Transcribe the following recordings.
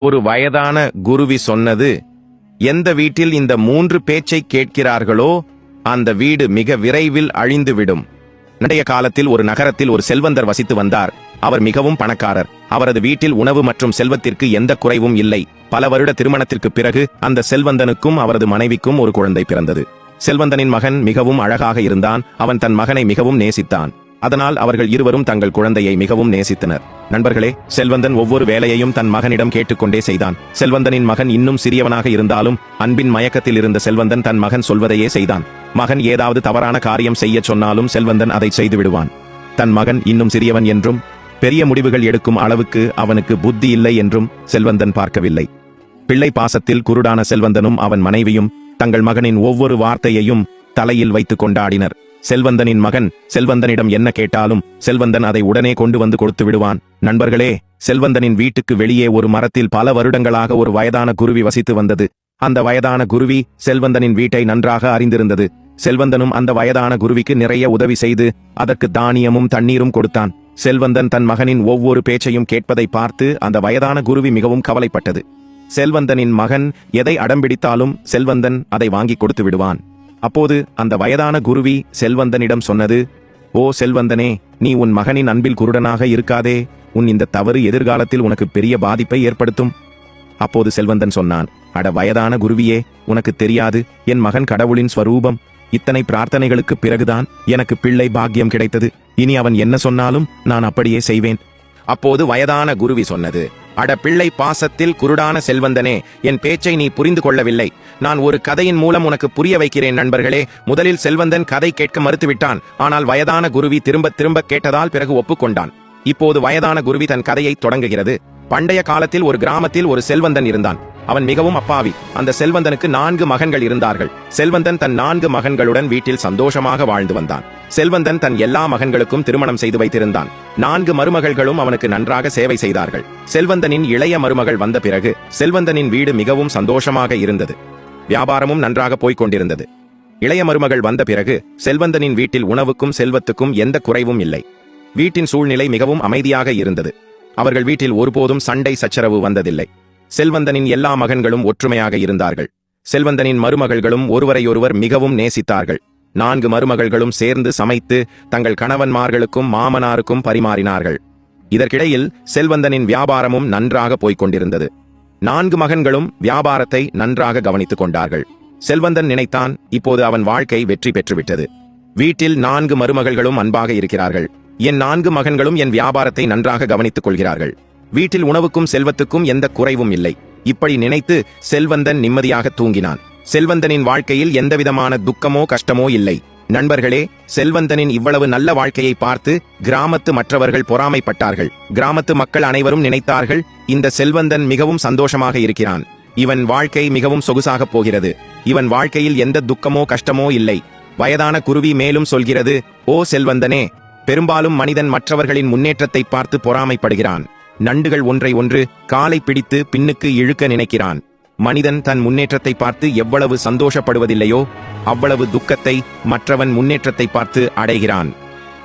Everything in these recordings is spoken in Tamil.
ஒரு வயதான குருவி சொன்னது எந்த வீட்டில் இந்த மூன்று பேச்சை கேட்கிறார்களோ அந்த வீடு மிக விரைவில் அழிந்துவிடும். நடைய காலத்தில் ஒரு நகரத்தில் ஒரு செல்வந்தர் வசித்து வந்தார். அவர் மிகவும் பணக்காரர். அவரது வீட்டில் உணவு மற்றும் செல்வத்திற்கு எந்த குறைவும் இல்லை. பல வருட திருமணத்திற்கு பிறகு அந்த செல்வந்தனுக்கும் அவரது மனைவிக்கும் ஒரு குழந்தை பிறந்தது. செல்வந்தனின் மகன் மிகவும் அழகாக இருந்தான். அவன் தன் மகனை மிகவும் நேசித்தான். அதனால் அவர்கள் இருவரும் தங்கள் குழந்தையை மிகவும் நேசித்தனர். நண்பர்களே செல்வந்தன் ஒவ்வொரு வேலையையும் தன் மகனிடம் கேட்டுக்கொண்டே செய்தான். செல்வந்தனின் மகன் இன்னும் சிறியவனாக இருந்தாலும் அன்பின் மயக்கத்தில் இருந்த செல்வந்தன் தன் மகன் சொல்வதையே செய்தான். மகன் ஏதாவது தவறான காரியம் செய்யச் சொன்னாலும் செல்வந்தன் அதை செய்து விடுவான் தன் மகன் இன்னும் சிறியவன் என்றும் பெரிய முடிவுகள் எடுக்கும் அளவுக்கு அவனுக்கு புத்தி இல்லை என்றும் செல்வந்தன் பார்க்கவில்லை. பிள்ளை பாசத்தில் குருடான செல்வந்தனும் அவன் மனைவியும் தங்கள் மகனின் ஒவ்வொரு வார்த்தையையும் தலையில் வைத்துக் கொண்டாடினர். செல்வந்தனின் மகன் செல்வந்தனிடம் என்ன கேட்டாலும் செல்வந்தன் அதை உடனே கொண்டு வந்து கொடுத்து விடுவான். நண்பர்களே செல்வந்தனின் வீட்டுக்கு வெளியே ஒரு மரத்தில் பல வருடங்களாக ஒரு வயதான குருவி வசித்து வந்தது. அந்த வயதான குருவி செல்வந்தனின் வீட்டை நன்றாக அறிந்திருந்தது. செல்வந்தனும் அந்த வயதான குருவிக்கு நிறைய உதவி செய்து அதற்கு தானியமும் தண்ணீரும் கொடுத்தான். செல்வந்தன் தன் மகனின் ஒவ்வொரு பேச்சையும் கேட்பதை பார்த்து அந்த வயதான குருவி மிகவும் கவலைப்பட்டது. செல்வந்தனின் மகன் எதை அடம்பிடித்தாலும் செல்வந்தன் அதை வாங்கி கொடுத்து விடுவான். அப்போது அந்த வயதான குருவி செல்வந்தனிடம் சொன்னது ஓ செல்வந்தனே நீ உன் மகனின் அன்பில் குருடனாக இருக்காதே. உன் இந்த தவறு எதிர்காலத்தில் உனக்கு பெரிய பாதிப்பை ஏற்படுத்தும். அப்போது செல்வந்தன் சொன்னான் அட வயதான குருவியே உனக்கு தெரியாது என் மகன் கடவுளின் ஸ்வரூபம். இத்தனை பிரார்த்தனைகளுக்கு பிறகுதான் எனக்கு பிள்ளை பாக்கியம் கிடைத்தது. இனி அவன் என்ன சொன்னாலும் நான் அப்படியே செய்வேன். அப்போது வயதான குருவி சொன்னது அட பிள்ளை பாசத்தில் குருடான செல்வந்தனே என் பேச்சை நீ புரிந்து கொள்ளவில்லை. நான் ஒரு கதையின் மூலம் உனக்கு புரிய வைக்கிறேன் நண்பர்களே. முதலில் செல்வந்தன் கதை கேட்க மறுத்துவிட்டான். ஆனால் வயதான குருவி திரும்ப திரும்ப கேட்டதால் பிறகு ஒப்புக்கொண்டான். இப்போது வயதான குருவி தன் கதையை தொடங்குகிறது. பண்டைய காலத்தில் ஒரு கிராமத்தில் ஒரு செல்வந்தன் இருந்தான். அவன் மிகவும் அப்பாவி. அந்த செல்வந்தனுக்கு நான்கு மகன்கள் இருந்தார்கள். செல்வந்தன் தன் நான்கு மகன்களுடன் வீட்டில் சந்தோஷமாக வாழ்ந்து வந்தான். செல்வந்தன் தன் எல்லா மகன்களுக்கும் திருமணம் செய்து வைத்திருந்தான். நான்கு மருமகள்களும் அவனுக்கு நன்றாக சேவை செய்தார்கள். செல்வந்தனின் இளைய மருமகள் வந்த பிறகு செல்வந்தனின் வீடு மிகவும் சந்தோஷமாக இருந்தது. வியாபாரமும் நன்றாக போய்க் கொண்டிருந்தது. இளைய மருமகள் வந்த பிறகு செல்வந்தனின் வீட்டில் உணவுக்கும் செல்வத்துக்கும் எந்த குறைவும் இல்லை. வீட்டின் சூழ்நிலை மிகவும் அமைதியாக இருந்தது. அவர்கள் வீட்டில் ஒருபோதும் சண்டை சச்சரவு வந்ததில்லை. செல்வந்தனின் எல்லா மகன்களும் ஒற்றுமையாக இருந்தார்கள். செல்வந்தனின் மருமகள்களும் ஒருவரையொருவர் மிகவும் நேசித்தார்கள். நான்கு மருமகள்களும் சேர்ந்து சமைத்து தங்கள் கணவன்மார்களுக்கும் மாமனாருக்கும் பரிமாறினார்கள். இதற்கிடையில் செல்வந்தனின் வியாபாரமும் நன்றாக போய்க் கொண்டிருந்தது. நான்கு மகன்களும் வியாபாரத்தை நன்றாக கவனித்துக் கொண்டார்கள். செல்வந்தன் நினைத்தான் இப்போது அவன் வாழ்க்கை வெற்றி பெற்றுவிட்டது. வீட்டில் நான்கு மருமகள்களும் அன்பாக இருக்கிறார்கள். என் நான்கு மகன்களும் என் வியாபாரத்தை நன்றாக கவனித்துக் கொள்கிறார்கள். வீட்டில் உணவுக்கும் செல்வத்துக்கும் எந்த குறைவும் இல்லை. இப்படி நினைத்து செல்வந்தன் நிம்மதியாக தூங்கினான். செல்வந்தனின் வாழ்க்கையில் எந்தவிதமான துக்கமோ கஷ்டமோ இல்லை. நண்பர்களே செல்வந்தனின் இவ்வளவு நல்ல வாழ்க்கையை பார்த்து கிராமத்து மற்றவர்கள் பொறாமைப்பட்டார்கள். கிராமத்து மக்கள் அனைவரும் நினைத்தார்கள் இந்த செல்வந்தன் மிகவும் சந்தோஷமாக இருக்கிறான். இவன் வாழ்க்கை மிகவும் சொகுசாகப் போகிறது. இவன் வாழ்க்கையில் எந்த துக்கமோ கஷ்டமோ இல்லை. வயதான குருவி மேலும் சொல்கிறது ஓ செல்வந்தனே பெரும்பாலும் மனிதன் மற்றவர்களின் முன்னேற்றத்தை பார்த்து பொறாமைப்படுகிறான். நண்டுகள் ஒன்றை ஒன்று காலை பிடித்து பின்னுக்கு இழுக்க நினைக்கிறான். மனிதன் தன் முன்னேற்றத்தை பார்த்து எவ்வளவு சந்தோஷப்படுவதில்லையோ அவ்வளவு துக்கத்தை மற்றவன் முன்னேற்றத்தை பார்த்து அடைகிறான்.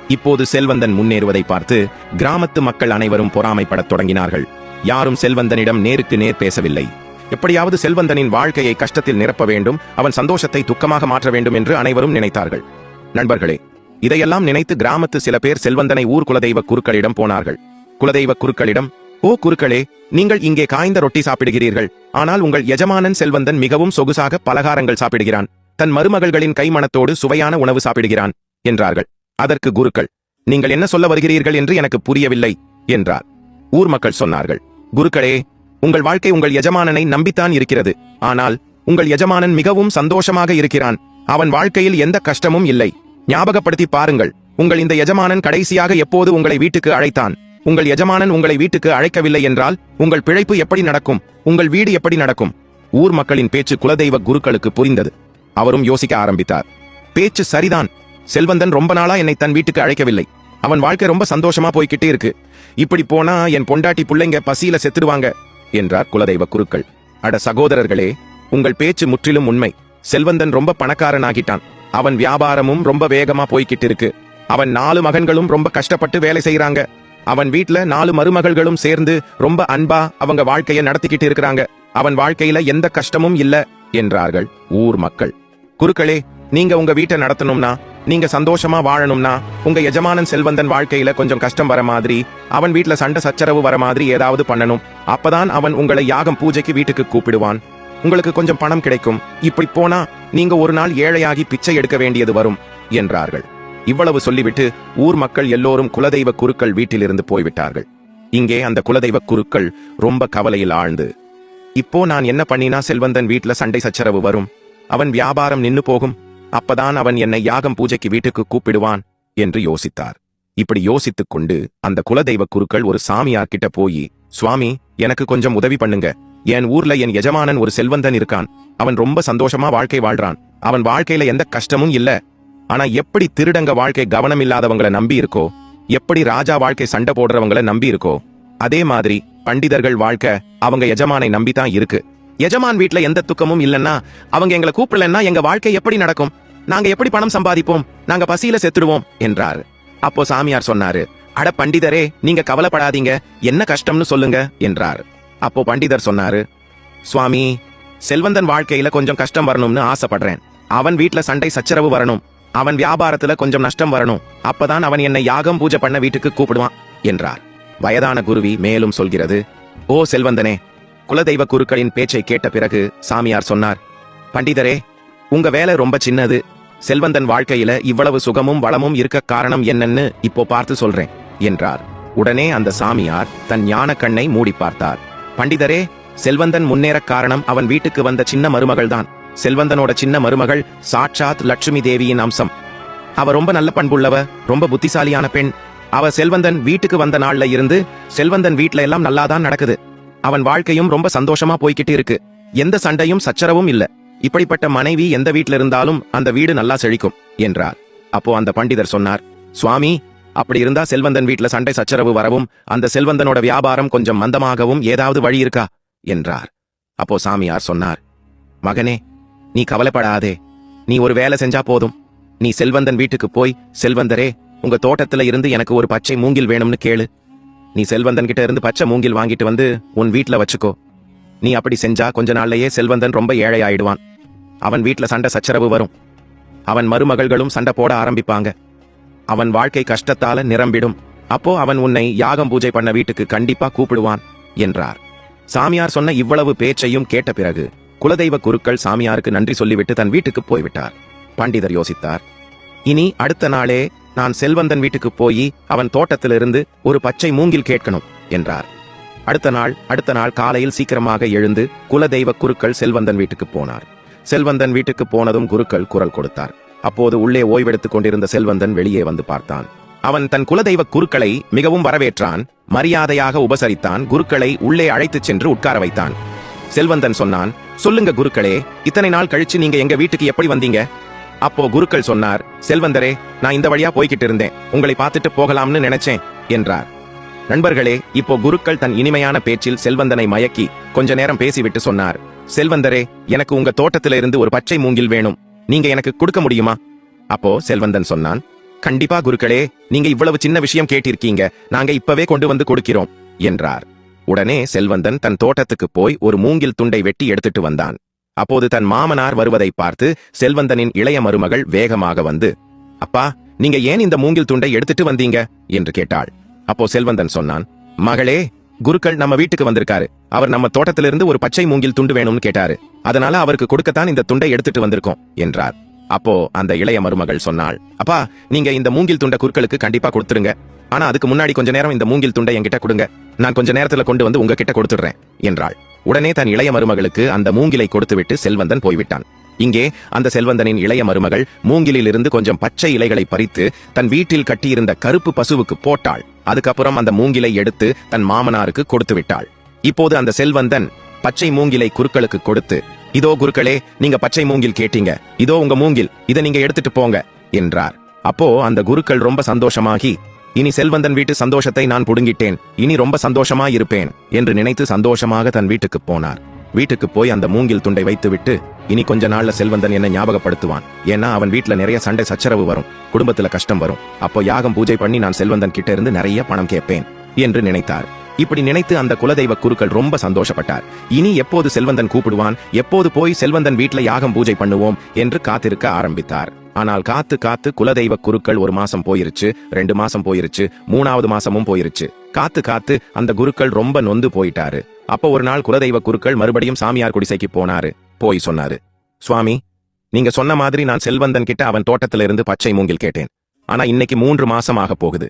இப்போது செல்வந்தன் முன்னேறுவதை பார்த்து கிராமத்து மக்கள் அனைவரும் பொறாமைப்படத் தொடங்கினார்கள். யாரும் செல்வந்தனிடம் நேருக்கு நேர் பேசவில்லை. எப்படியாவது செல்வந்தனின் வாழ்க்கையை கஷ்டத்தில் நிரப்ப வேண்டும் அவன் சந்தோஷத்தை துக்கமாக மாற்ற வேண்டும் என்று அனைவரும் நினைத்தார்கள். நண்பர்களே இதையெல்லாம் நினைத்து கிராமத்து சில பேர் செல்வந்தனை ஊர் குலதெய்வ குருக்களிடம் போனார்கள். குலதெய்வ குருக்களிடம் ஓ குருக்களே நீங்கள் இங்கே காய்ந்த ரொட்டி சாப்பிடுகிறீர்கள். ஆனால் உங்கள் எஜமானன் செல்வந்தன் மிகவும் சொகுசாக பலகாரங்கள் சாப்பிடுகிறான். தன் மருமகள்களின் கைமணத்தோடு சுவையான உணவு சாப்பிடுகிறான் என்றார்கள். அதற்கு குருக்கள் நீங்கள் என்ன சொல்ல வருகிறீர்கள் என்று எனக்கு புரியவில்லை என்றார். ஊர் மக்கள் சொன்னார்கள் குருக்களே உங்கள் வாழ்க்கை உங்கள் எஜமானனை நம்பித்தான் இருக்கிறது. ஆனால் உங்கள் எஜமானன் மிகவும் சந்தோஷமாக இருக்கிறான். அவன் வாழ்க்கையில் எந்த கஷ்டமும் இல்லை. ஞாபகப்படுத்தி பாருங்கள் உங்கள் இந்த எஜமானன் கடைசியாக எப்போது உங்களை வீட்டுக்கு அழைத்தான். உங்கள் எஜமானன் உங்களை வீட்டுக்கு அழைக்கவில்லை என்றால் உங்கள் பிழைப்பு எப்படி நடக்கும்? உங்கள் வீடு எப்படி நடக்கும்? ஊர் மக்களின் பேச்சு குலதெய்வ குருக்களுக்கு புரிந்தது. அவரும் யோசிக்க ஆரம்பித்தார். பேச்சு சரிதான். செல்வந்தன் ரொம்ப நாளா என்னை தன் வீட்டுக்கு அழைக்கவில்லை. அவன் வாழ்க்கை ரொம்ப சந்தோஷமா போய்கிட்டே இருக்கு. இப்படி போனா என் பொண்டாட்டி பிள்ளைங்க பசியில செத்துடுவாங்க என்றார் குலதெய்வ குருக்கள். அட சகோதரர்களே உங்கள் பேச்சு முற்றிலும் உண்மை. செல்வந்தன் ரொம்ப பணக்காரனாகிட்டான். அவன் வியாபாரமும் ரொம்ப வேகமா போய்கிட்டு இருக்கு அவன் நாலு மகன்களும் ரொம்ப கஷ்டப்பட்டு வேலை செய்யறாங்க அவன் வீட்ல நாலு மருமகள்களும் சேர்ந்து ரொம்ப அன்பா அவங்க வாழ்க்கைய நடத்திக்கிட்டு இருக்கிறாங்க. அவன் வாழ்க்கையில எந்த கஷ்டமும் இல்ல என்றார்கள் ஊர் மக்கள். குருக்களே நீங்க உங்க வீட்டை நடத்தணும்னா நீங்க சந்தோஷமா வாழணும்னா உங்க எஜமானன் செல்வந்தன் வாழ்க்கையில கொஞ்சம் கஷ்டம் வர மாதிரி அவன் வீட்ல சண்டை சச்சரவு வர மாதிரி ஏதாவது பண்ணணும். அப்பதான் அவன் உங்களை யாகம் பூஜைக்கு வீட்டுக்கு கூப்பிடுவான். உங்களுக்கு கொஞ்சம் பணம் கிடைக்கும். இப்படி போனா நீங்க ஒரு நாள் ஏழையாகி பிச்சை எடுக்க வேண்டியது வரும் என்றார்கள். இவ்வளவு சொல்லிவிட்டு ஊர் மக்கள் எல்லோரும் குலதெய்வ குருக்கள் வீட்டிலிருந்து போய்விட்டார்கள். இங்கே அந்த குலதெய்வ குருக்கள் ரொம்ப கவலையில் ஆழ்ந்து இப்போ நான் என்ன பண்ணினா செல்வந்தன் வீட்ல சண்டை சச்சரவு வரும்? அவன் வியாபாரம் நின்னு போகும்? அப்பதான் அவன் என்னை யாகம் பூஜைக்கு வீட்டுக்கு கூப்பிடுவான்? என்று யோசித்தார். இப்படி யோசித்துக் கொண்டு அந்த குலதெய்வ குருக்கள் ஒரு சாமியார் கிட்ட போய் சுவாமி எனக்கு கொஞ்சம் உதவி பண்ணுங்க. என் ஊர்ல என் எஜமானன் ஒரு செல்வந்தன் இருக்கான். அவன் ரொம்ப சந்தோஷமா வாழ்க்கை வாழ்றான். அவன் வாழ்க்கையில எந்த கஷ்டமும் இல்ல. ஆனா எப்படி திருடங்க வாழ்க்கை கவனம் இல்லாதவங்கள நம்பி இருக்கோ எப்படி ராஜா வாழ்க்கை சண்டை போடுறவங்கள நம்பி இருக்கோ அதே மாதிரி பண்டிதர்கள் வாழ்க்கை அவங்க எஜமானை நம்பிதான் இருக்கு. எஜமான் வீட்ல எந்த துக்கமும் இல்லைன்னா அவங்க எங்களை கூப்பிடலன்னா எங்க வாழ்க்கை எப்படி நடக்கும்? நாங்க எப்படி பணம் சம்பாதிப்போம்? நாங்க பசியில செத்துடுவோம் என்றார். அப்போ சாமியார் சொன்னாரு அட பண்டிதரே நீங்க கவலைப்படாதீங்க என்ன கஷ்டம்னு சொல்லுங்க என்றார். அப்போ பண்டிதர் சொன்னாரு சுவாமி செல்வந்தன் வாழ்க்கையில கொஞ்சம் கஷ்டம் வரணும்னு ஆசைப்படுறேன். அவன் வீட்ல சண்டை சச்சரவு வரணும். அவன் வியாபாரத்துல கொஞ்சம் நஷ்டம் வரணும். அப்பதான் அவன் என்னை யாகம் பூஜை பண்ண வீட்டுக்கு கூப்பிடுவான் என்றார். வயதான குருவி மேலும் சொல்கிறது ஓ செல்வந்தனே குலதெய்வ குருக்களின் பேச்சை கேட்ட பிறகு சாமியார் சொன்னார் பண்டிதரே உங்க வேலை ரொம்ப சின்னது. செல்வந்தன் வாழ்க்கையில இவ்வளவு சுகமும் வளமும் இருக்க காரணம் என்னன்னு இப்போ பார்த்து சொல்றேன் என்றார். உடனே அந்த சாமியார் தன் ஞான கண்ணை மூடி பார்த்தார். பண்டிதரே செல்வந்தன் முன்னேற காரணம் அவன் வீட்டுக்கு வந்த சின்ன மருமகள்தான். செல்வந்தனோட சின்ன மருமகள் சாட்சாத் லட்சுமி தேவியின் அம்சம். அவ ரொம்ப நல்ல பண்புள்ளவ ரொம்ப புத்திசாலியான பெண். அவ செல்வந்தன் வீட்டுக்கு வந்த நாள்ல இருந்து செல்வந்தன் வீட்ல எல்லாம் நல்லாதான் நடக்குது. அவன் வாழ்க்கையும் ரொம்ப சந்தோஷமா போய்கிட்டு இருக்கு. எந்த சண்டையும் சச்சரவும் இல்ல. இப்படிப்பட்ட மனைவி எந்த வீட்ல இருந்தாலும் அந்த வீடு நல்லா செழிக்கும் என்றார். அப்போ அந்த பண்டிதர் சொன்னார் சுவாமி அப்படி இருந்தா செல்வந்தன் வீட்ல சண்டை சச்சரவு வரவும் அந்த செல்வந்தனோட வியாபாரம் கொஞ்சம் மந்தமாகவும் ஏதாவது வழி இருக்கா? என்றார். அப்போ சாமியார் சொன்னார் மகனே நீ கவலைப்படாதே. நீ ஒரு வேலை செஞ்சா போதும். நீ செல்வந்தன் வீட்டுக்கு போய் செல்வந்தரே உங்க தோட்டத்துல இருந்து எனக்கு ஒரு பச்சை மூங்கில் வேணும்னு கேளு. நீ செல்வந்தன் கிட்ட இருந்து பச்சை மூங்கில் வாங்கிட்டு வந்து உன் வீட்ல வச்சுக்கோ. நீ அப்படி செஞ்சா கொஞ்ச நாள்லயே செல்வந்தன் ரொம்ப ஏழை ஆயிடுவான் அவன் வீட்டுல சண்டை சச்சரவு வரும். அவன் மருமகள்களும் சண்டை போட ஆரம்பிப்பாங்க. அவன் வாழ்க்கை கஷ்டத்தால நிரம்பிடும். அப்போ அவன் உன்னை யாகம் பூஜை பண்ண வீட்டுக்கு கண்டிப்பா கூப்பிடுவான் என்றார். சாமியார் சொன்ன இவ்வளவு பேச்சையும் கேட்ட பிறகு குலதெய்வ குருக்கள் சாமியாருக்கு நன்றி சொல்லிவிட்டு தன் வீட்டுக்கு போய்விட்டார். பண்டிதர் யோசித்தார். இனி அடுத்த நாளே நான் செல்வந்தன் வீட்டுக்கு போய் அவன் தோட்டத்திலிருந்து ஒரு பச்சை மூங்கில் கேட்கணும் என்றார். அடுத்த நாள் அடுத்த நாள் காலையில் சீக்கிரமாக எழுந்து குலதெய்வ குருக்கள் செல்வந்தன் வீட்டுக்கு போனார். செல்வந்தன் வீட்டுக்கு போனதும் குருக்கள் குரல் கொடுத்தார். அப்போது உள்ளே ஓய்வெடுத்துக் கொண்டிருந்த செல்வந்தன் வெளியே வந்து பார்த்தான். அவன் தன் குலதெய்வ குருக்களை மிகவும் வரவேற்றான் மரியாதையாக உபசரித்தான் குருக்களை உள்ளே அழைத்துச் சென்று உட்கார வைத்தான். செல்வந்தன் சொன்னான் சொல்லுங்க குருக்களே இத்தனை நாள் கழிச்சு நீங்க எங்க வீட்டுக்கு எப்படி வந்தீங்க? அப்போ குருக்கள் சொன்னார் செல்வந்தரே நான் இந்த வழியா போய்கிட்டு இருந்தேன். உங்களை பார்த்துட்டு போகலாம்னு நினைச்சேன் என்றார். நண்பர்களே இப்போ குருக்கள் தன் இனிமையான பேச்சில் செல்வந்தனை மயக்கி கொஞ்ச நேரம் பேசிவிட்டு சொன்னார் செல்வந்தரே எனக்கு உங்க தோட்டத்தில இருந்து ஒரு பச்சை மூங்கில் வேணும். நீங்க எனக்கு கொடுக்க முடியுமா? அப்போ செல்வந்தன் சொன்னான் கண்டிப்பா குருக்களே நீங்க இவ்வளவு சின்ன விஷயம் கேட்டிருக்கீங்க. நாங்க இப்பவே கொண்டு வந்து கொடுக்கிறோம் என்றார். உடனே செல்வந்தன் தன் தோட்டத்துக்கு போய் ஒரு மூங்கில் துண்டை வெட்டி எடுத்துட்டு வந்தான். அப்போது தன் மாமனார் வருவதை பார்த்து செல்வந்தனின் இளைய மருமகள் வேகமாக வந்து அப்பா நீங்க ஏன் இந்த மூங்கில் துண்டை எடுத்துட்டு வந்தீங்க? என்று கேட்டாள். அப்போ செல்வந்தன் சொன்னான் மகளே குருக்கள் நம்ம வீட்டுக்கு வந்திருக்காரு. அவர் நம்ம தோட்டத்திலிருந்து ஒரு பச்சை மூங்கில் துண்டு வேணும்னு கேட்டாரு. அதனால அவருக்கு கொடுக்கத்தான் இந்த துண்டை எடுத்துட்டு வந்திருக்கோம் என்றார். அப்போ அந்த இளைய மருமகள் சொன்னாள் அப்பா நீங்க இந்த மூங்கில் துண்டை குருக்களுக்கு கண்டிப்பா கொடுத்துருங்க. ஆனா அதுக்கு முன்னாடி கொஞ்ச நேரம் இந்த மூங்கில் துண்டை என்கிட்ட கொடுங்க. நான் கொஞ்ச நேரத்துல கொண்டு வந்து உங்ககிட்ட கொடுத்துடுறேன் என்றாள். உடனே தன் இளைய மருமகளுக்கு அந்த மூங்கிலை கொடுத்துவிட்டு செல்வந்தன் போய்விட்டான். இங்கே அந்த செல்வந்தனின் இளைய மருமகள் மூங்கிலில் இருந்து கொஞ்சம் பச்சை இலைகளை பறித்து தன் வீட்டில் கட்டியிருந்த கருப்பு பசுவுக்கு போட்டாள். அதுக்கப்புறம் அந்த மூங்கிலை எடுத்து தன் மாமனாருக்கு கொடுத்து விட்டாள் இப்போது அந்த செல்வந்தன் பச்சை மூங்கிலை குருக்களுக்கு கொடுத்து இதோ குருக்களே நீங்க பச்சை மூங்கில் கேட்டீங்க. இதோ உங்க மூங்கில். இதை நீங்க எடுத்துட்டு போங்க என்றார். அப்போ அந்த குருக்கள் ரொம்ப சந்தோஷமாகி இனி செல்வந்தன் வீட்டு சந்தோஷத்தை நான் புடுங்கிட்டேன். இனி ரொம்ப சந்தோஷமா இருப்பேன் என்று நினைத்து சந்தோஷமாக தன் வீட்டுக்கு போனார். வீட்டுக்கு போய் அந்த மூங்கில் துண்டை வைத்துவிட்டு இனி கொஞ்ச நாள்ல செல்வந்தன் என்ன ஞாபகப்படுத்துவான். ஏன்னா அவன் வீட்ல நிறைய சண்டை சச்சரவு வரும் குடும்பத்துல கஷ்டம் வரும். அப்போ யாகம் பூஜை பண்ணி நான் செல்வந்தன் கிட்ட இருந்து நிறைய பணம் கேட்பேன் என்று நினைத்தார். இப்படி நினைத்து அந்த குலதெய்வ குருக்கள் ரொம்ப சந்தோஷப்பட்டார். இனி எப்போது செல்வந்தன் கூப்பிடுவான் எப்போது போய் செல்வந்தன் வீட்டுல யாகம் பூஜை பண்ணுவோம் என்று காத்திருக்க ஆரம்பித்தார். ஆனால் காத்து காத்து குலதெய்வ குருக்கள் ஒரு மாசம் போயிருச்சு ரெண்டு மாசம் போயிருச்சு மூணாவது மாசமும் போயிருச்சு. காத்து காத்து அந்த குருக்கள் ரொம்ப நொந்து போயிட்டாரு. அப்ப ஒரு நாள் குலதெய்வ குருக்கள் மறுபடியும் சாமியார் குடிசைக்கு போனாரு. போய் சொன்னாரு சுவாமி நீங்க சொன்ன மாதிரி நான் செல்வந்தன் கிட்ட அவன் தோட்டத்துல இருந்து பச்சை மூங்கில் கேட்டேன். ஆனா இன்னைக்கு மூன்று மாசம் ஆக போகுது.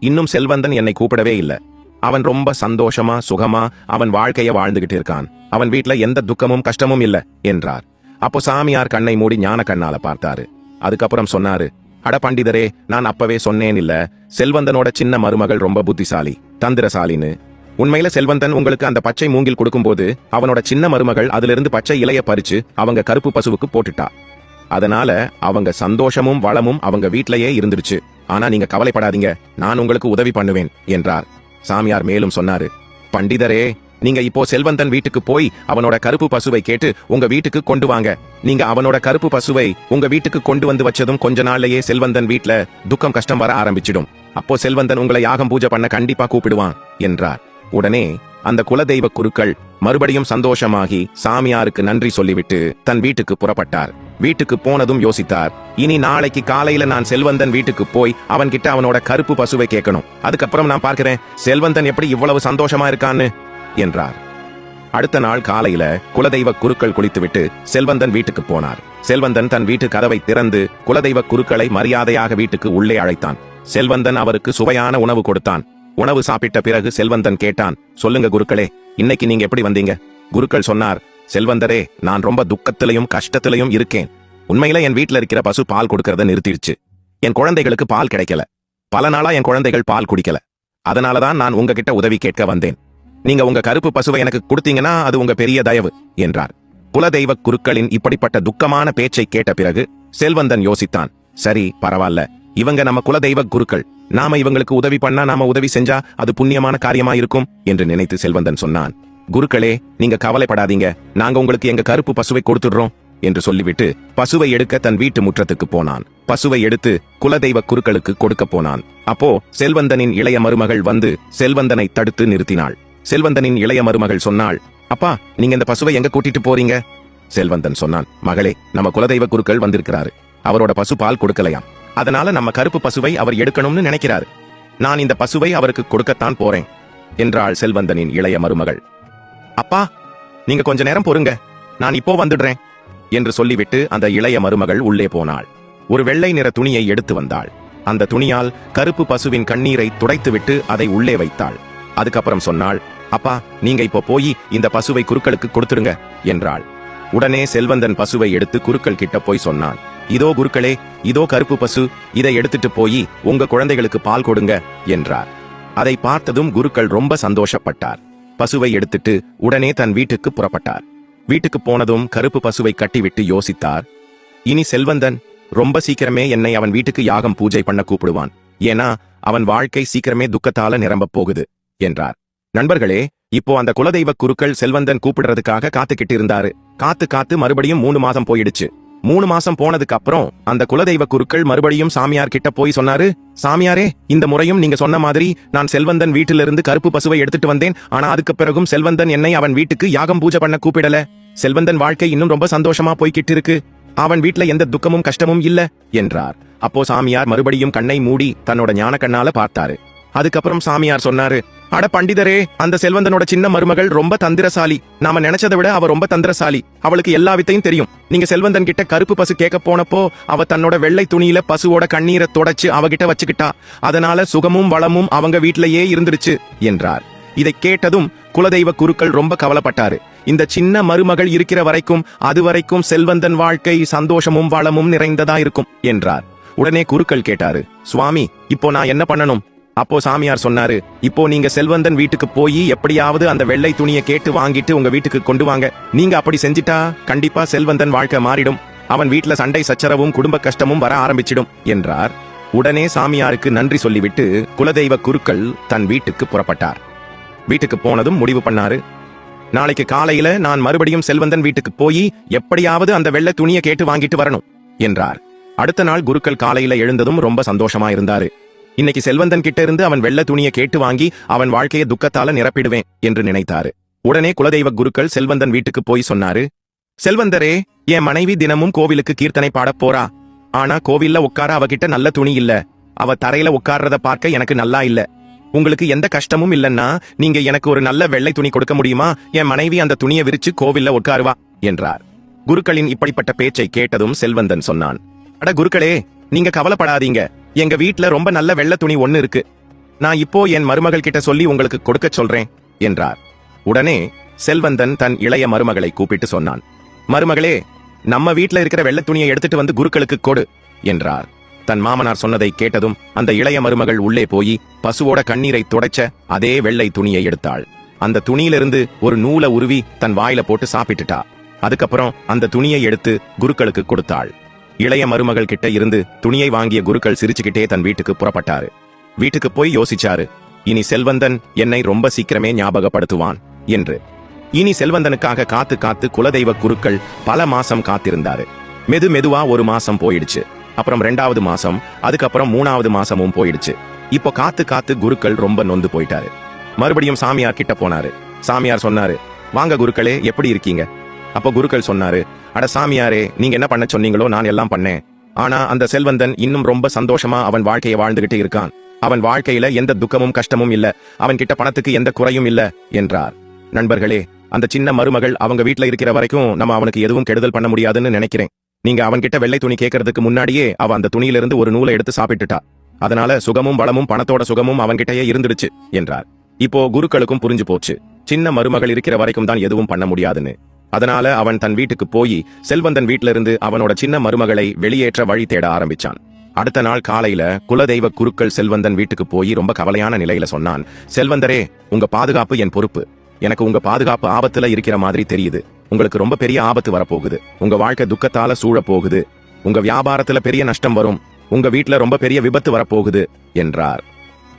இன்னும் செல்வந்தன் என்னை கூப்பிடவே இல்ல. அவன் ரொம்ப சந்தோஷமா சுகமா அவன் வாழ்க்கைய வாழ்ந்துகிட்டு இருக்கான். அவன் வீட்ல எந்த துக்கமும் கஷ்டமும் இல்ல என்றார். அப்போ சாமியார் கண்ணை மூடி ஞான கண்ணால பார்த்தாரு. அதுக்கப்புறம் சொன்னாரு அட பண்டிதரே நான் அப்பவே சொன்னேன் இல்ல. செல்வந்தனோட சின்ன மருமகள் ரொம்ப புத்திசாலி தந்திரசாலின்னு. உண்மையில செல்வந்தன் உங்களுக்கு அந்த பச்சை மூங்கில் கொடுக்கும்போது அவனோட சின்ன மருமகள் அதிலிருந்து பச்சை இலைய பறிச்சு அவங்க கருப்பு பசுவுக்கு போட்டுட்டா. அதனால அவங்க சந்தோஷமும் வளமும் அவங்க வீட்லயே இருந்துருச்சு ஆனா நீங்க கவலைப்படாதீங்க நான் உங்களுக்கு உதவி பண்ணுவேன் என்றார். சாமியார் மேலும் சொன்னாரு பண்டிதரே நீங்க இப்போ செல்வந்தன் வீட்டுக்கு போய் அவனோட கருப்பு பசுவை கேட்டு உங்க வீட்டுக்கு கொண்டு வாங்க. நீங்க அவனோட கருப்பு பசுவை உங்க வீட்டுக்கு கொண்டு வந்து வச்சதும் கொஞ்ச நாள்லயே செல்வந்தன் வீட்ல துக்கம் கஷ்டம் வர ஆரம்பிச்சிடும். அப்போ செல்வந்தன் உங்களை யாகம் பூஜை பண்ண கண்டிப்பா கூப்பிடுவான் என்றார். உடனே அந்த குலதெய்வ குருக்கள் மறுபடியும் சந்தோஷமாகி சாமியாருக்கு நன்றி சொல்லிவிட்டு தன் வீட்டுக்கு புறப்பட்டார். வீட்டுக்கு போனதும் யோசித்தார். இனி நாளைக்கு காலையில நான் செல்வந்தன் வீட்டுக்கு போய் அவன்கிட்ட அவனோட கருப்பு பசுவை கேட்கணும். அதுக்கப்புறம் நான் பார்க்கிறேன் செல்வந்தன் எப்படி இவ்வளவு சந்தோஷமா இருக்கான்னு. என்றார். அடுத்த நாள் காலையில குலதெய்வ குருக்கள் குளித்துவிட்டு செல்வந்தன் வீட்டுக்கு போனார். செல்வந்தன் தன் வீட்டு கதவை திறந்து குலதெய்வ குருக்களை மரியாதையாக வீட்டுக்கு உள்ளே அழைத்தான். செல்வந்தன் அவருக்கு சுவையான உணவு கொடுத்தான். உணவு சாப்பிட்ட பிறகு செல்வந்தன் கேட்டான் சொல்லுங்க குருக்களே இன்னைக்கு நீங்க எப்படி வந்தீங்க? குருக்கள் சொன்னார் செல்வந்தரே நான் ரொம்ப துக்கத்திலையும் கஷ்டத்திலையும் இருக்கேன். உண்மையில என் வீட்டில் இருக்கிற பசு பால் கொடுக்கறத நிறுத்திடுச்சு. என் குழந்தைகளுக்கு பால் கிடைக்கல. பல நாளா என் குழந்தைகள் பால் குடிக்கல. அதனாலதான் நான் உங்ககிட்ட உதவி கேட்க வந்தேன். நீங்க உங்க கருப்பு பசுவை எனக்கு கொடுத்தீங்கன்னா அது உங்க பெரிய தயவு என்றார். குலதெய்வ குருக்களின் இப்படிப்பட்ட துக்கமான பேச்சை கேட்ட பிறகு செல்வந்தன் யோசித்தான். சரி பரவாயில்ல இவங்க நம்ம குலதெய்வ குருக்கள். நாம இவங்களுக்கு உதவி பண்ணா நாம உதவி செஞ்சா அது புண்ணியமான காரியமா இருக்கும் என்று நினைத்து செல்வந்தன் சொன்னான். குருக்களே நீங்க கவலைப்படாதீங்க. நாங்க உங்களுக்கு எங்க கருப்பு பசுவை கொடுத்துடுறோம் என்று சொல்லிவிட்டு பசுவை எடுக்க தன் வீட்டு முற்றத்துக்கு போனான். பசுவை எடுத்து குலதெய்வ குருக்களுக்கு கொடுக்க போனான். அப்போ செல்வந்தனின் இளைய மருமகள் வந்து செல்வந்தனை தடுத்து நிறுத்தினாள். செல்வந்தனின் இளைய மருமகள் சொன்னாள் அப்பா நீங்க இந்த பசுவை எங்க கூட்டிட்டு போறீங்க? செல்வந்தன் சொன்னான் மகளே நம்ம குலதெய்வ குருக்கள் வந்திருக்கிறாரு. அவரோட பசு பால் கொடுக்கலையாம். அதனால நம்ம கருப்பு பசுவை அவர் எடுக்கணும்னு நினைக்கிறாரு. நான் இந்த பசுவை அவருக்கு கொடுக்கத்தான் போறேன் என்றாள் செல்வந்தனின் இளைய மருமகள். அப்பா நீங்க கொஞ்ச நேரம் பொறுங்க. நான் இப்போ வந்துடுறேன் என்று சொல்லிவிட்டு அந்த இளைய மருமகள் உள்ளே போனாள். ஒரு வெள்ளை நிற துணியை எடுத்து வந்தாள். அந்த துணியால் கருப்பு பசுவின் கண்ணீரை துடைத்துவிட்டு அதை உள்ளே வைத்தாள். அதுக்கப்புறம் சொன்னாள் அப்பா நீங்க இப்போ போய் இந்த பசுவை குருக்களுக்கு கொடுத்துருங்க என்றாள். உடனே செல்வந்தன் பசுவை எடுத்து குருக்கள் கிட்ட போய் சொன்னான். இதோ குருக்களே இதோ கருப்பு பசு இதை எடுத்துட்டு போய் உங்க குழந்தைகளுக்கு பால் கொடுங்க என்றார். அதை பார்த்ததும் குருக்கள் ரொம்ப சந்தோஷப்பட்டார். பசுவை எடுத்துட்டு உடனே தன் வீட்டுக்கு புறப்பட்டார். வீட்டுக்கு போனதும் கருப்பு பசுவை கட்டிவிட்டு யோசித்தார். இனி செல்வந்தன் ரொம்ப சீக்கிரமே என்னை அவன் வீட்டுக்கு யாகம் பூஜை பண்ண கூப்பிடுவான். ஏன்னா அவன் வாழ்க்கை சீக்கிரமே துக்கத்தால நிரம்பப் போகுது என்றார். நண்பர்களே இப்போ அந்த குலதெய்வ குருக்கள் செல்வந்தன் கூப்பிடுறதுக்காக காத்துக்கிட்டு இருந்தாரு காத்து காத்து மறுபடியும் மூணு மாசம் போயிடுச்சு. மூணு மாசம் போனதுக்கு அப்புறம் அந்த குலதெய்வ குருக்கள் மறுபடியும் சாமியார் கிட்ட போய் சொன்னாரு சாமியாரே இந்த முறையும் நீங்க சொன்ன மாதிரி நான் செல்வந்தன் வீட்டிலிருந்து கருப்பு பசுவை எடுத்துட்டு வந்தேன். ஆனா அதுக்கு பிறகும் செல்வந்தன் என்னை அவன் வீட்டுக்கு யாகம் பூஜை பண்ண கூப்பிடல. செல்வந்தன் வாழ்க்கை இன்னும் ரொம்ப சந்தோஷமா போய்கிட்டு இருக்கு அவன் வீட்ல எந்த துக்கமும் கஷ்டமும் இல்ல என்றார். அப்போ சாமியார் மறுபடியும் கண்ணை மூடி தன்னோட ஞான கண்ணால பார்த்தாரு. அதுக்கப்புறம் சாமியார் சொன்னாரு அட பண்டிதரே அந்த செல்வந்தனோட சின்ன மருமகள் ரொம்ப தந்திரசாலி. நாம நினைச்சதை விட அவ ரொம்ப தந்திரசாலி. அவளுக்கு எல்லா வித்தையும் தெரியும். நீங்க செல்வந்தன் கிட்ட கருப்பு பசு கேட்க போனப்போ அவ தன்னோட வெள்ளை துணியில பசுவோட கண்ணீரை தொடச்சு அவகிட்ட வச்சுக்கிட்டா. அதனால சுகமும் வளமும் அவங்க வீட்லயே இருந்துருச்சு என்றார். இதை கேட்டதும் குலதெய்வ குருக்கள் ரொம்ப கவலைப்பட்டாரு. இந்த சின்ன மருமகள் இருக்கிற வரைக்கும் அதுவரைக்கும் செல்வந்தன் வாழ்க்கை சந்தோஷமும் வளமும் நிறைந்ததா இருக்கும் என்றார். உடனே குருக்கள் கேட்டாரு சுவாமி இப்போ நான் என்ன பண்ணணும்? அப்போ சாமியார் சொன்னாரு இப்போ நீங்க செல்வந்தன் வீட்டுக்கு போய் எப்படியாவது அந்த வெள்ளை துணியை கேட்டு வாங்கிட்டு உங்க வீட்டுக்கு கொண்டு வாங்க. நீங்க அப்படி செஞ்சிட்டா கண்டிப்பா செல்வந்தன் வாழ்க்கை மாறிடும். அவன் வீட்டுல சண்டை சச்சரவும் குடும்ப கஷ்டமும் வர ஆரம்பிச்சிடும் என்றார். உடனே சாமியாருக்கு நன்றி சொல்லிவிட்டு குலதெய்வ குருக்கள் தன் வீட்டுக்கு புறப்பட்டார். வீட்டுக்கு போனதும் முடிவு பண்ணாரு. நாளைக்கு காலையில நான் மறுபடியும் செல்வந்தன் வீட்டுக்கு போய் எப்படியாவது அந்த வெள்ளை துணியை கேட்டு வாங்கிட்டு வரணும் என்றார். அடுத்த நாள் குருக்கள் காலையில எழுந்ததும் ரொம்ப சந்தோஷமா இருந்தாரு. இன்னைக்கு செல்வந்தன் கிட்ட இருந்து அவன் வெள்ள துணியை கேட்டு வாங்கி அவன் வாழ்க்கையை துக்கத்தால நிரப்பிடுவேன் என்று நினைத்தாரு. உடனே குலதெய்வ குருக்கள் செல்வந்தன் வீட்டுக்கு போய் சொன்னாரு செல்வந்தரே என் மனைவி தினமும் கோவிலுக்கு கீர்த்தனை பாடப் போறா. ஆனா கோவில்ல உட்கார அவகிட்ட நல்ல துணி இல்ல. அவ தரையில உட்கார்றத பார்க்க எனக்கு நல்லா இல்ல. உங்களுக்கு எந்த கஷ்டமும் இல்லன்னா நீங்க எனக்கு ஒரு நல்ல வெள்ளை துணி கொடுக்க முடியுமா? என் மனைவி அந்த துணியை விரிச்சு கோவில்ல உட்காருவா என்றார். குருக்களின் இப்படிப்பட்ட பேச்சை கேட்டதும் செல்வந்தன் சொன்னான் அட குருக்களே நீங்க கவலைப்படாதீங்க. எங்க வீட்ல ரொம்ப நல்ல வெள்ளை துணி ஒண்ணு இருக்கு. நான் இப்போ என் மருமகள் கிட்ட சொல்லி உங்களுக்கு கொடுக்க சொல்றேன் என்றார். உடனே செல்வந்தன் தன் இளைய மருமகளை கூப்பிட்டு சொன்னான். மருமகளே நம்ம வீட்ல இருக்கிற வெள்ள துணியை எடுத்துட்டு வந்து குருக்களுக்கு கொடு என்றார். தன் மாமனார் சொன்னதை கேட்டதும் அந்த இளைய மருமகள் உள்ளே போய் பசுவோட கண்ணீரை துடைச்ச அதே வெள்ளை துணியை எடுத்தாள். அந்த துணியிலிருந்து ஒரு நூலை உருவி தன் வாயில போட்டு சாப்பிட்டுட்டா. அதுக்கப்புறம் அந்த துணியை எடுத்து குருக்களுக்கு கொடுத்தாள். இளைய மருமகள் கிட்ட இருந்து துணியை வாங்கிய குருக்கள் சிரிச்சுக்கிட்டே தன் வீட்டுக்கு புறப்பட்டாரு. வீட்டுக்கு போய் யோசிச்சாரு. இனி செல்வந்தன் என்னை ரொம்ப சீக்கிரமே ஞாபகப்படுத்துவான் என்று. இனி செல்வந்தனுக்காக காத்து காத்து குலதெய்வ குருக்கள் பல மாசம் காத்திருந்தாரு. மெது மெதுவா ஒரு மாசம் போயிடுச்சு. அப்புறம் ரெண்டாவது மாசம் அதுக்கப்புறம் மூணாவது மாசமும் போயிடுச்சு. இப்போ காத்து காத்து குருக்கள் ரொம்ப நொந்து போயிட்டாரு. மறுபடியும் சாமியார் கிட்ட போனாரு. சாமியார் சொன்னாரு வாங்க குருக்களே எப்படி இருக்கீங்க? அப்போ குருக்கள் சொன்னாரு அட சாமியாரே நீங்க என்ன பண்ண சொன்னீங்களோ நான் எல்லாம் பண்ணேன். ஆனா அந்த செல்வந்தன் இன்னும் ரொம்ப சந்தோஷமா அவன் வாழ்க்கையை வாழ்ந்துகிட்டு இருக்கான். அவன் வாழ்க்கையில எந்த துக்கமும் கஷ்டமும் இல்ல. அவன் கிட்ட பணத்துக்கு எந்த குறையும் இல்ல என்றார். நண்பர்களே அந்த சின்ன மருமகள் அவங்க வீட்ல இருக்கிற வரைக்கும் நம்ம அவனுக்கு எதுவும் கெடுதல் பண்ண முடியாதுன்னு நினைக்கிறேன். நீங்க அவன்கிட்ட வெள்ளை துணி கேட்கறதுக்கு முன்னாடியே அவ அந்த துணியிலிருந்து ஒரு நூலை எடுத்து சாப்பிட்டுட்டா. அதனால சுகமும் வளமும் பணத்தோட சுகமும் அவன்கிட்டயே இருந்துடுச்சு என்றார். இப்போ குருக்களுக்கும் புரிஞ்சு போச்சு. சின்ன மருமகள் இருக்கிற வரைக்கும் தான் எதுவும் பண்ண முடியாதுன்னு. அதனால அவன் தன் வீட்டுக்கு போய் செல்வந்தன் வீட்டிலிருந்து இருந்து அவனோட சின்ன மருமகளை வெளியேற்ற வழி தேட ஆரம்பிச்சான். அடுத்த நாள் காலையில குலதெய்வ குருக்கள் செல்வந்தன் வீட்டுக்கு போய் ரொம்ப கவலையான நிலையில சொன்னான் செல்வந்தரே உங்க பாதுகாப்பு என் பொறுப்பு. எனக்கு உங்க பாதுகாப்பு ஆபத்துல இருக்கிற மாதிரி தெரியுது. உங்களுக்கு ரொம்ப பெரிய ஆபத்து வரப்போகுது. உங்க வாழ்க்கை துக்கத்தால சூழ போகுது உங்க வியாபாரத்துல பெரிய நஷ்டம் வரும். உங்க வீட்டுல ரொம்ப பெரிய விபத்து வரப்போகுது என்றார்.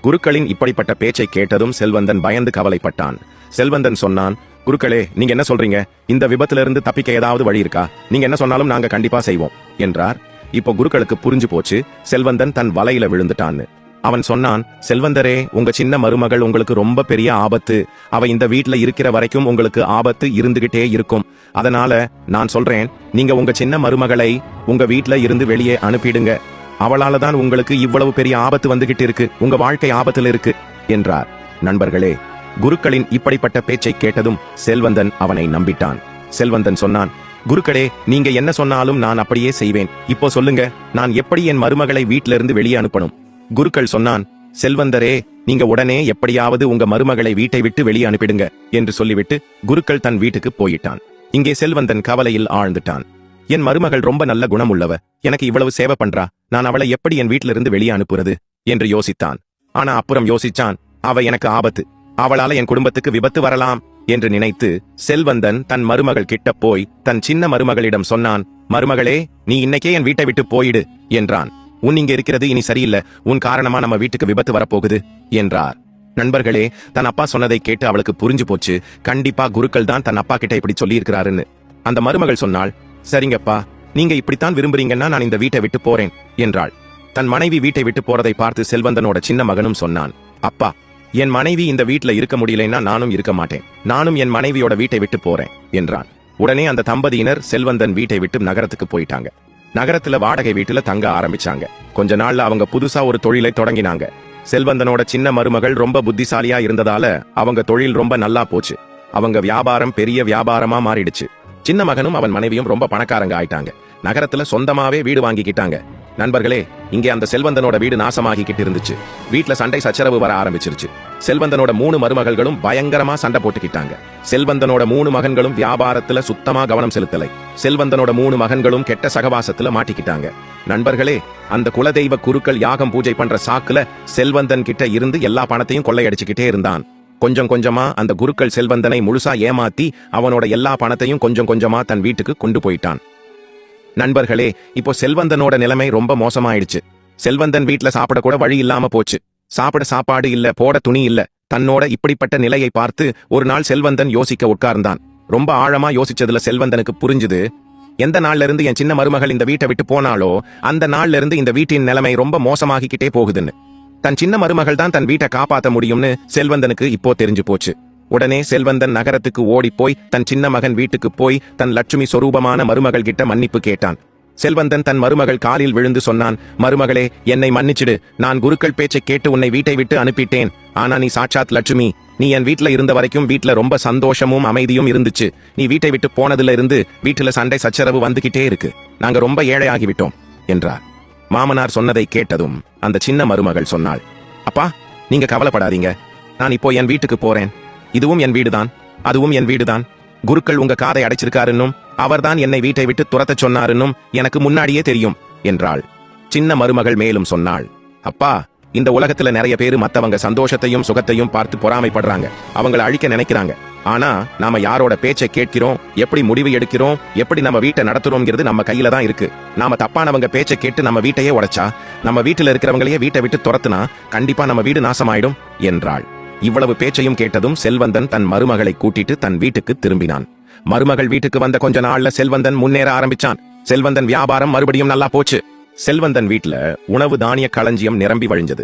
குருக்களின் இப்படிப்பட்ட பேச்சை கேட்டதும் செல்வந்தன் பயந்து கவலைப்பட்டான். செல்வந்தன் சொன்னான் குருக்களே நீங்க என்ன சொல்றீங்க? இந்த விபத்துல இருந்து தப்பிக்க ஏதாவது வழி இருக்கா? நீங்க என்ன சொன்னாலும் நாங்க கண்டிப்பா செய்வோம் என்றார். இப்போ குருக்களுக்கு புரிஞ்சு போச்சு செல்வந்தன் தன் வலையில விழுந்துட்டான்னு. அவன் சொன்னான் செல்வந்தரே உங்க சின்ன மருமகள் உங்களுக்கு ரொம்ப பெரிய ஆபத்து. அவ இந்த வீட்ல இருக்கிற வரைக்கும் உங்களுக்கு ஆபத்து இருந்துகிட்டே இருக்கும். அதனால நான் சொல்றேன் நீங்க உங்க சின்ன மருமகளை உங்க வீட்ல இருந்து வெளியே அனுப்பிடுங்க. அவளால தான் உங்களுக்கு இவ்வளவு பெரிய ஆபத்து வந்துகிட்டு இருக்கு. உங்க வாழ்க்கை ஆபத்துல இருக்கு என்றார். நண்பர்களே குருக்களின் இப்படிப்பட்ட பேச்சை கேட்டதும் செல்வந்தன் அவனை நம்பிட்டான். செல்வந்தன் சொன்னான் குருக்களே நீங்க என்ன சொன்னாலும் நான் அப்படியே செய்வேன். இப்போ சொல்லுங்க நான் எப்படி என் மருமகளை வீட்டிலிருந்து வெளியே அனுப்பணும்? குருக்கள் சொன்னான் செல்வந்தரே நீங்க உடனே எப்படியாவது உங்க மருமகளை வீட்டை விட்டு வெளியே அனுப்பிடுங்க என்று சொல்லிவிட்டு குருக்கள் தன் வீட்டுக்கு போயிட்டான். இங்கே செல்வந்தன் கவலையில் ஆழ்ந்துட்டான். என் மருமகள் ரொம்ப நல்ல குணமுள்ளவ எனக்கு இவ்வளவு சேவை பண்றா நான் அவளை எப்படி என் வீட்டிலிருந்து இருந்து வெளியே அனுப்புறது? என்று யோசித்தான். ஆனா அப்புறம் யோசிச்சான் அவ எனக்கு ஆபத்து. அவளால என் குடும்பத்துக்கு விபத்து வரலாம் என்று நினைத்து செல்வந்தன் தன் மருமகள் கிட்ட போய் தன் சின்ன மருமகளிடம் சொன்னான் மருமகளே நீ இன்னைக்கே என் வீட்டை விட்டு போயிடு என்றான். உன் இங்க இருக்கிறது இனி சரியில்லை. உன் காரணமா நம்ம வீட்டுக்கு விபத்து வரப்போகுது என்றார். நண்பர்களே தன் அப்பா சொன்னதை கேட்டு அவளுக்கு புரிஞ்சு போச்சு. கண்டிப்பா குருக்கள் தான் தன் அப்பா கிட்ட இப்படி சொல்லி இருக்கிறாருன்னு அந்த மருமகள் சொன்னாள் சரிங்கப்பா நீங்க இப்படித்தான் விரும்புறீங்கன்னா நான் இந்த வீட்டை விட்டு போறேன் என்றாள். தன் மனைவி வீட்டை விட்டு போறதை பார்த்து செல்வந்தனோட சின்ன மகனும் சொன்னான் அப்பா என் மனைவி இந்த வீட்ல இருக்க முடியலைன்னா நானும் இருக்க மாட்டேன். நானும் என் மனைவியோட வீட்டை விட்டு போறேன் என்றான். உடனே அந்த தம்பதியினர் செல்வந்தன் வீட்டை விட்டு நகரத்துக்கு போயிட்டாங்க. நகரத்துல வாடகை வீட்டுல தங்க ஆரம்பிச்சாங்க. கொஞ்ச நாள்ல அவங்க புதுசா ஒரு தொழிலை தொடங்கினாங்க. செல்வந்தனோட சின்ன மருமகள் ரொம்ப புத்திசாலியா இருந்ததால அவங்க தொழில் ரொம்ப நல்லா போச்சு. அவங்க வியாபாரம் பெரிய வியாபாரமா மாறிடுச்சு. சின்ன மகனும் அவன் மனைவியும் ரொம்ப பணக்காரங்க ஆயிட்டாங்க. நகரத்துல சொந்தமாவே வீடு வாங்கிக்கிட்டாங்க. நண்பர்களே இங்கே அந்த செல்வந்தனோட வீடு நாசமாகிக்கிட்டு இருந்துச்சு வீட்டுல சண்டை சச்சரவு வர ஆரம்பிச்சிருச்சு. செல்வந்தனோட மூணு மருமகள்களும் பயங்கரமா சண்டை போட்டுக்கிட்டாங்க. செல்வந்தனோட மூணு மகன்களும் வியாபாரத்துல சுத்தமா கவனம் செலுத்தலை. செல்வந்தனோட மூணு மகன்களும் கெட்ட சகவாசத்துல மாட்டிக்கிட்டாங்க. நண்பர்களே அந்த குலதெய்வ குருக்கள் யாகம் பூஜை பண்ற சாக்குல செல்வந்தன் கிட்ட இருந்து எல்லா பணத்தையும் கொள்ளையடிச்சுக்கிட்டே இருந்தான். கொஞ்சம் கொஞ்சமா அந்த குருக்கள் செல்வந்தனை முழுசா ஏமாத்தி அவனோட எல்லா பணத்தையும் கொஞ்சம் கொஞ்சமா தன் வீட்டுக்கு கொண்டு போயிட்டான். நண்பர்களே இப்போ செல்வந்தனோட நிலைமை ரொம்ப மோசமாயிடுச்சு. செல்வந்தன் வீட்ல சாப்பிட கூட வழி இல்லாம போச்சு. சாப்பிட சாப்பாடு இல்ல போட துணி இல்ல தன்னோட இப்படிப்பட்ட நிலையை பார்த்து ஒரு நாள் செல்வந்தன் யோசிக்க உட்கார்ந்தான். ரொம்ப ஆழமா யோசிச்சதுல செல்வந்தனுக்கு புரிஞ்சுது எந்த நாள்ல இருந்து என் சின்ன மருமகள் இந்த வீட்டை விட்டு போனாலோ அந்த நாள்ல இருந்து இந்த வீட்டின் நிலைமை ரொம்ப மோசமாகிக்கிட்டே போகுதுன்னு. தன் சின்ன மருமகள் தான் தன் வீட்டை காப்பாத்த முடியும்னு செல்வந்தனுக்கு இப்போ தெரிஞ்சு போச்சு. உடனே செல்வந்தன் நகரத்துக்கு ஓடிப்போய் போய் தன் சின்ன மகன் வீட்டுக்கு போய் தன் லட்சுமி சொரூபமான மருமகள் கிட்ட மன்னிப்பு கேட்டான். செல்வந்தன் தன் மருமகள் காலில் விழுந்து சொன்னான் மருமகளே என்னை மன்னிச்சிடு. நான் குருக்கள் பேச்சை கேட்டு உன்னை வீட்டை விட்டு அனுப்பிட்டேன். ஆனா நீ சாட்சாத் லட்சுமி. நீ என் வீட்ல இருந்த வரைக்கும் வீட்ல ரொம்ப சந்தோஷமும் அமைதியும் இருந்துச்சு. நீ வீட்டை விட்டு போனதுல இருந்து வீட்டுல சண்டை சச்சரவு வந்துகிட்டே இருக்கு. நாங்க ரொம்ப ஏழை ஆகிவிட்டோம் என்றார். மாமனார் சொன்னதை கேட்டதும் அந்த சின்ன மருமகள் சொன்னாள் அப்பா நீங்க கவலைப்படாதீங்க. நான் இப்போ என் வீட்டுக்கு போறேன். இதுவும் என் வீடுதான். அதுவும் என் வீடுதான். குருக்கள் உங்க காதை அடைச்சிருக்காருன்னும் அவர்தான் என்னை வீட்டை விட்டு துரத்தச் சொன்னாருன்னும் எனக்கு முன்னாடியே தெரியும் என்றாள். சின்ன மருமகள் மேலும் சொன்னாள். அப்பா இந்த உலகத்துல நிறைய பேரு மத்தவங்க சந்தோஷத்தையும் சுகத்தையும் பார்த்து பொறாமைப்படுறாங்க. அவங்கள அழிக்க நினைக்கிறாங்க. ஆனா நாம யாரோட பேச்சை கேட்கிறோம் எப்படி முடிவு எடுக்கிறோம் எப்படி நம்ம வீட்டை நடத்துறோம்ங்கிறது நம்ம கையில தான் இருக்கு. நாம தப்பானவங்க பேச்சை கேட்டு நம்ம வீட்டையே உடைச்சா நம்ம வீட்டுல இருக்கிறவங்களையே வீட்டை விட்டு துரத்துனா கண்டிப்பா நம்ம வீடு நாசமாயிடும் என்றாள். இவ்வளவு பேச்சையும் கேட்டதும் செல்வந்தன் தன் மருமகளை கூட்டிட்டு தன் வீட்டுக்கு திரும்பினான். மருமகள் வீட்டுக்கு வந்த கொஞ்ச நாள்ல செல்வந்தன் முன்னேற ஆரம்பிச்சான். செல்வந்தன் வியாபாரம் மறுபடியும் நல்லா போச்சு. செல்வந்தன் வீட்ல உணவு தானிய களஞ்சியம் நிரம்பி வழிஞ்சது.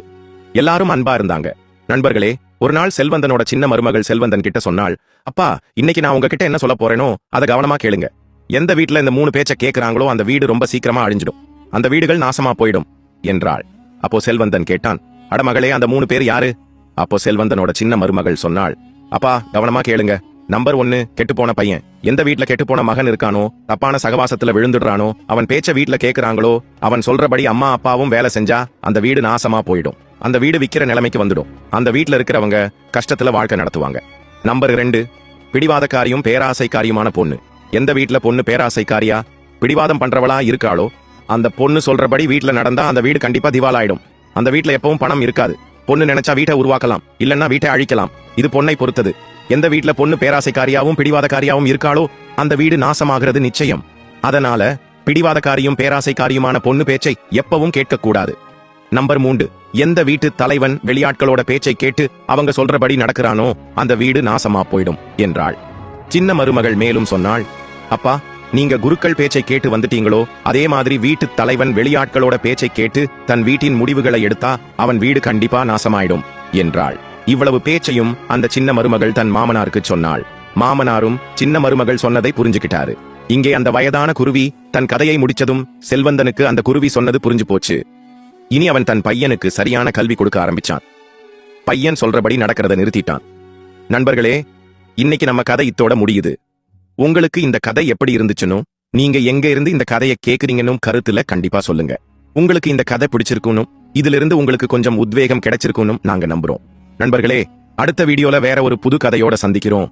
எல்லாரும் அன்பா இருந்தாங்க. நண்பர்களே ஒரு நாள் செல்வந்தனோட சின்ன மருமகள் செல்வந்தன் கிட்ட சொன்னாள் அப்பா இன்னைக்கு நான் உங்ககிட்ட என்ன சொல்ல போறேனோ அதை கவனமா கேளுங்க. எந்த வீட்ல இந்த மூணு பேச்ச கேக்குறாங்களோ அந்த வீடு ரொம்ப சீக்கிரமா அழிஞ்சிடும். அந்த வீடுகள் நாசமா போயிடும் என்றாள். அப்போ செல்வந்தன் கேட்டான் அடமகளே அந்த மூணு பேர் யாரு? அப்போ செல்வந்தனோட சின்ன மருமகள் சொன்னாள் அப்பா கவனமா கேளுங்க. நம்பர் ஒன்னு கெட்டுப்போன பையன். எந்த வீட்ல கெட்டுப்போன மகன் இருக்கானோ தப்பான சகவாசத்துல விழுந்துடுறானோ அவன் பேச்ச வீட்ல கேக்குறாங்களோ அவன் சொல்றபடி அம்மா அப்பாவும் வேலை செஞ்சா அந்த வீடு நாசமா போயிடும். அந்த வீடு விக்கிற நிலைமைக்கு வந்துடும். அந்த வீட்ல இருக்கிறவங்க கஷ்டத்துல வாழ்க்கை நடத்துவாங்க. நம்பர் ரெண்டு பிடிவாதக்காரியும் பேராசைக்காரியுமான பொண்ணு. எந்த வீட்ல பொண்ணு பேராசைக்காரியா பிடிவாதம் பண்றவளா இருக்காளோ அந்த பொண்ணு சொல்றபடி வீட்ல நடந்தா அந்த வீடு கண்டிப்பா திவாலாயிடும். அந்த வீட்ல எப்பவும் பணம் இருக்காது. பொண்ணு நினைச்சா வீட்டை உருவாக்கலாம் இல்லன்னா வீட்டை அழிக்கலாம். இது பொண்ணை பொறுத்தது. எந்த வீட்ல பொண்ணு பேராசைக்காரியாவும் பிடிவாதக்காரியாவும் இருக்காளோ அந்த வீடு நாசமாகிறது நிச்சயம். அதனால பிடிவாதக்காரியும் பேராசைக்காரியுமான பொண்ணு பேச்சை எப்பவும் கேட்கக்கூடாது. நம்பர் மூன்று எந்த வீட்டு தலைவன் வெளியாட்களோட பேச்சை கேட்டு அவங்க சொல்றபடி நடக்கிறானோ அந்த வீடு நாசமா போயிடும் என்றாள். சின்ன மருமகள் மேலும் சொன்னாள் அப்பா நீங்க குருக்கள் பேச்சை கேட்டு வந்துட்டீங்களோ? அதே மாதிரி வீட்டு தலைவன் வெளியாட்களோட பேச்சை கேட்டு தன் வீட்டின் முடிவுகளை எடுத்தா அவன் வீடு கண்டிப்பா நாசமாயிடும் என்றாள். இவ்வளவு பேச்சையும் அந்த சின்ன மருமகள் தன் மாமனாருக்கு சொன்னாள். மாமனாரும் சின்ன மருமகள் சொன்னதை புரிஞ்சுக்கிட்டாரு. இங்கே அந்த வயதான குருவி தன் கதையை முடிச்சதும் செல்வந்தனுக்கு அந்த குருவி சொன்னது புரிஞ்சு போச்சு. இனி அவன் தன் பையனுக்கு சரியான கல்வி கொடுக்க ஆரம்பிச்சான். பையன் சொல்றபடி நடக்கிறத நிறுத்திட்டான். நண்பர்களே இன்னைக்கு நம்ம கதை இத்தோட முடியுது. உங்களுக்கு இந்த கதை எப்படி இருந்துச்சுன்னு நீங்க எங்க இருந்து இந்த கதையை கேக்குறீங்கன்னு கருத்துல கண்டிப்பா சொல்லுங்க. உங்களுக்கு இந்த கதை பிடிச்சிருக்கணும் இதுல இருந்து உங்களுக்கு கொஞ்சம் உத்வேகம் கிடைச்சிருக்கணும் நாங்க நம்புறோம். நண்பர்களே அடுத்த வீடியோல வேற ஒரு புது கதையோட சந்திக்கிறோம்.